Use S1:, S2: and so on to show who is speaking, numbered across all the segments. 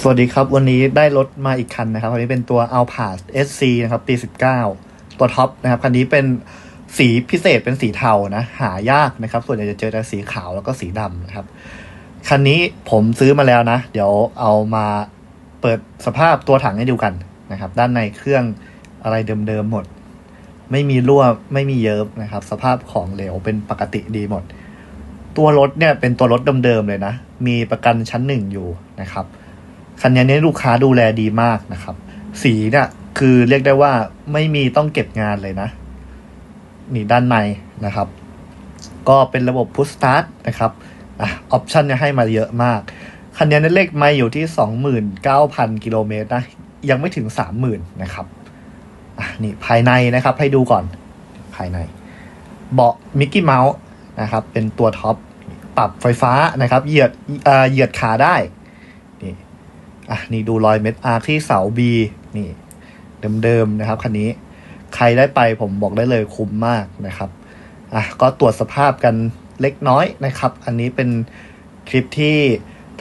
S1: สวัสดีครับ วันนี้ได้รถมาอีกคันนะครับคันนี้เป็นตัว Alphard SC นะครับปี 19 ตัวท็อปนะครับ คันนี้เป็นสีพิเศษเป็นสีเทานะ หายากนะครับ ส่วนใหญ่จะเจอแต่สีขาวแล้วก็สีดำนะครับ คันนี้ผมซื้อมาแล้วนะ เดี๋ยวเอามาเปิดสภาพตัวถังให้ดูกันนะครับ ด้านในเครื่องอะไรเดิมๆหมด ไม่มีรั่วไม่มีเยิบนะครับ สภาพของเหลวเป็นปกติดีหมด ตัวรถเนี่ยเป็นตัวรถเดิมๆเลยนะ มีประกันชั้นหนึ่งอยู่นะครับ คันนี้เนี่ยลูกค้าดูแลดีมากนะครับ สีเนี่ยคือเรียกได้ว่าไม่มีต้องเก็บงานเลยนะ นี่ด้านในนะครับ ก็เป็นระบบ push start นะครับอะออปชันเนี่ยให้มาเยอะมาก คันนี้เนี่ยเลขไม่อยู่ที่ 29,000 กิโลเมตรนะ ยังไม่ถึง 30,000 นะครับอะนี่ภายในนะครับ ให้ดูก่อนภายใน เบาะมิกกี้เมาส์นะครับ เป็นตัวท็อปปรับไฟฟ้านะครับ เหยียดเอ่อเหยียดขาได้ อะนี่ดูรอยเม็ดอาร์ที่เสา B นี่เดิมๆนะครับคันนี้ใครได้ไปผมบอกได้เลยคุ้มมากนะครับอะก็ตรวจสภาพกันเล็กน้อยนะครับ อันนี้เป็นคลิปที่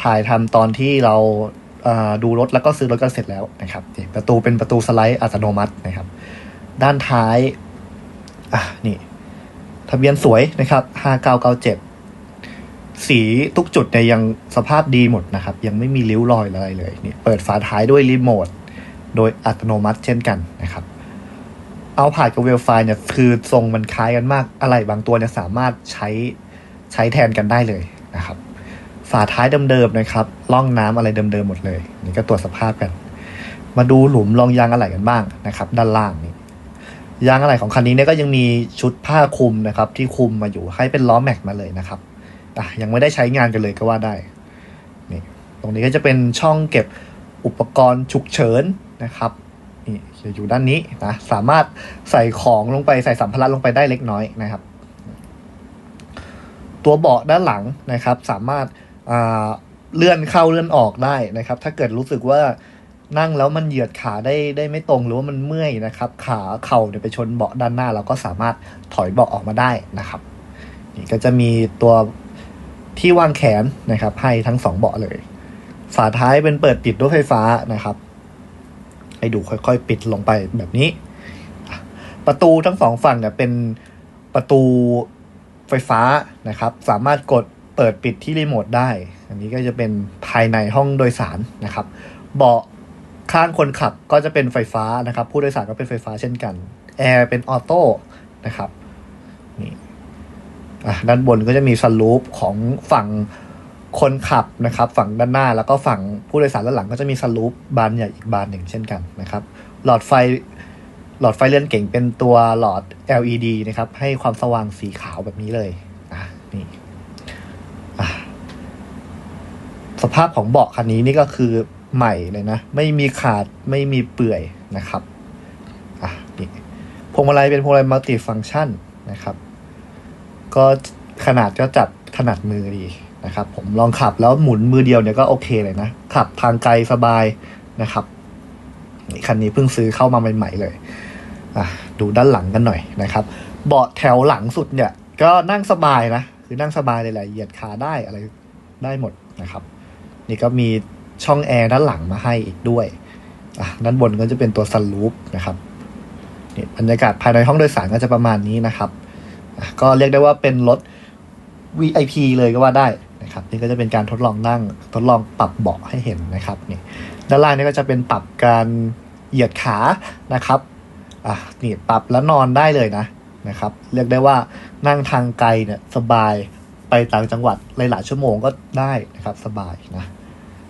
S1: ถ่ายทำตอนที่เราดูรถแล้วก็ซื้อรถกันเสร็จแล้วนะครับประตูเป็นประตูสไลด์อัตโนมัตินะครับ ด้านท้ายอะนี่ทะเบียนสวยนะครับ 5997 สีทุกจุดเนี่ยยังสภาพดีหมดนะครับ ยังไม่มีริ้วรอยอะไรเลยนี่เปิดฝาท้ายด้วยรีโมทโดยอัตโนมัติเช่นกันนะครับเอาผ่านกับเวลไฟเนี่ยคือทรงมันคล้ายกันมากอะไรบางตัวเนี่ยสามารถใช้ใช้แทนกันได้เลยนะครับ ฝาท้ายเดิมๆนะครับล่องน้ำอะไรเดิมๆหมดเลย นี่ก็ตรวจสภาพกัน มาดูหลุมรองยางอะไหล่กันบ้างนะครับ ด้านล่างนี่ยางอะไหล่ของคันนี้เนี่ยก็ยังมีชุดผ้าคลุมนะครับ ที่คลุมมาอยู่ให้เป็นล้อแม็กมาเลยนะครับ อะยังไม่ได้ใช้งานกันเลยก็ว่าได้นี่ตรงนี้ก็จะเป็นช่องเก็บอุปกรณ์ฉุกเฉินนะครับนี่จะอยู่ด้านนี้นะสามารถใส่ของลงไปใส่สัมภาระลงไปได้เล็กน้อยนะครับ ตัวเบาะด้านหลังนะครับ สามารถาเลื่อนเข้าเลื่อนออกได้นะครับ ถ้าเกิดรู้สึกว่านั่งแล้วมันเหยียดขาได้ได้ไม่ตรงหรือว่ามันเมื่อยนะครับ ขาเข่าเนี่ยไปชนเบาะด้านหน้า เราก็สามารถถอยเบาะออกมาได้นะครับนี่ก็จะมีตัว ที่วางแขนนะครับ ให้ทั้งสองเบาะเลย ฝาท้ายเป็นเปิดปิดด้วยไฟฟ้านะครับ ให้ดูค่อยๆ ปิดลงไปแบบนี้ ประตูทั้งสองฝั่งเนี่ยเป็นประตูไฟฟ้านะครับ สามารถกดเปิดปิดที่รีโมทได้ อันนี้ก็จะเป็นภายในห้องโดยสารนะครับ เบาะข้างคนขับก็จะเป็นไฟฟ้านะครับ ผู้โดยสารก็เป็นไฟฟ้าเช่นกัน แอร์เป็นออโต้นะครับนี่ ด้านบนก็จะมีสลูปของฝั่งคนขับนะครับ ฝั่งด้านหน้าแล้วก็ฝั่งผู้โดยสารด้านหลังก็จะมีสลูปบานใหญ่อีกบานหนึ่งเช่นกันนะครับ หลอดไฟหลอดไฟเลื่อนเก่งเป็นตัวหลอด LED นะครับ ให้ความสว่างสีขาวแบบนี้เลยอะนี่สภาพของเบาะคันนี้นี่ก็คือใหม่เลยนะ ไม่มีขาดไม่มีเปื่อยนะครับอะนี่พวงมาลัยเป็นพวงมาลัยมัลติฟัง c t ชันนะครับ ก็ขนาดก็จับถนัดมือดีนะครับผมลองขับแล้วหมุนมือเดียวเนี่ยก็โอเคเลยนะ ขับทางไกลสบายนะครับนี่คันนี้เพิ่งซื้อเข้ามาใหม่ๆเลยอะดูด้านหลังกันหน่อยนะครับ เบาะแถวหลังสุดเนี่ย ก็นั่งสบายนะ คือนั่งสบายเลยแหละเหยียดขาได้อะไรได้หมดนะครับ นี่ก็มีช่องแอร์ด้านหลังมาให้อีกด้วยอะด้านบนก็จะเป็นตัวซันรูฟนะครับนี่บรรยากาศภายในห้องโดยสารก็จะประมาณนี้นะครับ ก็เรียกได้ว่าเป็นรถ VIP เลยก็ว่าได้นะครับนี่ก็จะเป็นการทดลองนั่งทดลองปรับเบาะให้เห็นนะครับนี่ด้านล่างนี่ก็จะเป็นปรับการเหยียดขานะครับอะนี่ปรับแล้วนอนได้เลยนะนะครับ เรียกได้ว่านั่งทางไกลเนี่ยสบายไปต่างจังหวัดหลายๆชั่วโมงก็ได้นะครับสบายนะ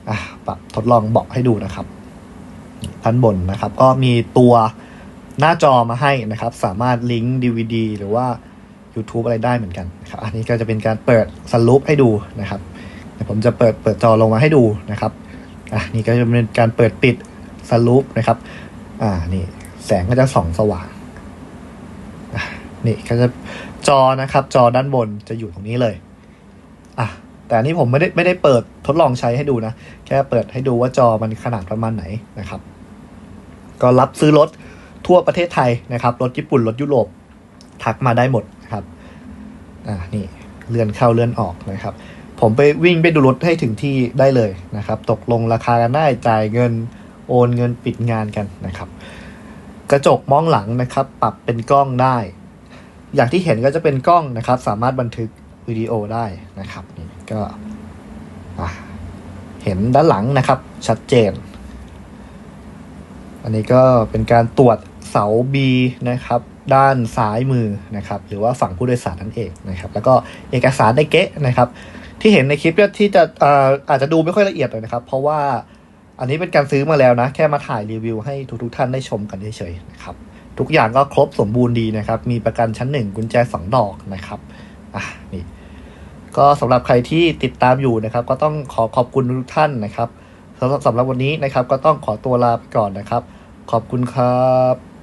S1: อะปรับทดลองเบาะให้ดูนะครับด้านบนนะครับ ก็มีตัวหน้าจอมาให้นะครับ สามารถลิงก์ DVD หรือว่า YouTube อะไรได้เหมือนกันครับอันนี้ก็จะเป็นการเปิดสลูปให้ดูนะครับเดี๋ยวผมจะเปิดเปิดจอลงมาให้ดูนะครับอะนี่ก็จะเป็นการเปิดปิดสลูปนะครับอ่านี่แสงก็จะส่องสว่างอะนี่ก็จะจอนะครับ จอด้านบนจะอยู่ตรงนี้เลยอะแต่อันนี้ผมไม่ได้ไม่ได้เปิดทดลองใช้ให้ดูนะ แค่เปิดให้ดูว่าจอมันขนาดประมาณไหนนะครับ ก็รับซื้อรถทั่วประเทศไทยนะครับ รถญี่ปุ่น รถยุโรป ทักมาได้หมดครับอ่านี่เลื่อนเข้าเลื่อนออกนะครับ ผมไปวิ่งไปดูรถให้ถึงที่ได้เลยนะครับ ตกลงราคากันได้จ่ายเงินโอนเงินปิดงานกันนะครับ กระจกมองหลังนะครับ ปรับเป็นกล้องได้ อย่างที่เห็นก็จะเป็นกล้องนะครับ สามารถบันทึกวิดีโอได้นะครับนี่ก็อะเห็นด้านหลังนะครับชัดเจน อันนี้ก็เป็นการตรวจเสา B นะครับด้านซ้ายมือนะครับหรือว่าฝั่งผู้โดยสารนั่นเองนะครับแล้วก็เอกสารในเก๊ะนะครับ ที่เห็นในคลิปเนี่ยที่จะออาจจะดูไม่ค่อยละเอียดเลยนะครับ เพราะว่าอันนี้เป็นการซื้อมาแล้วนะ แค่มาถ่ายรีวิวให้ทุกๆท่านได้ชมกันเฉยๆนะครับทุกอย่างก็ครบสมบูรณ์ดีนะครับ มีประกันชั้นหนึ่งกุญแจสองดอกนะครับอะนี่ก็สำหรับใครที่ติดตามอยู่นะครับ ก็ต้องขอขอบคุณทุกท่านนะครับสำหรับสำหรับวันนี้นะครับ ก็ต้องขอตัวลาไปก่อนนะครับ ขอบคุณครับ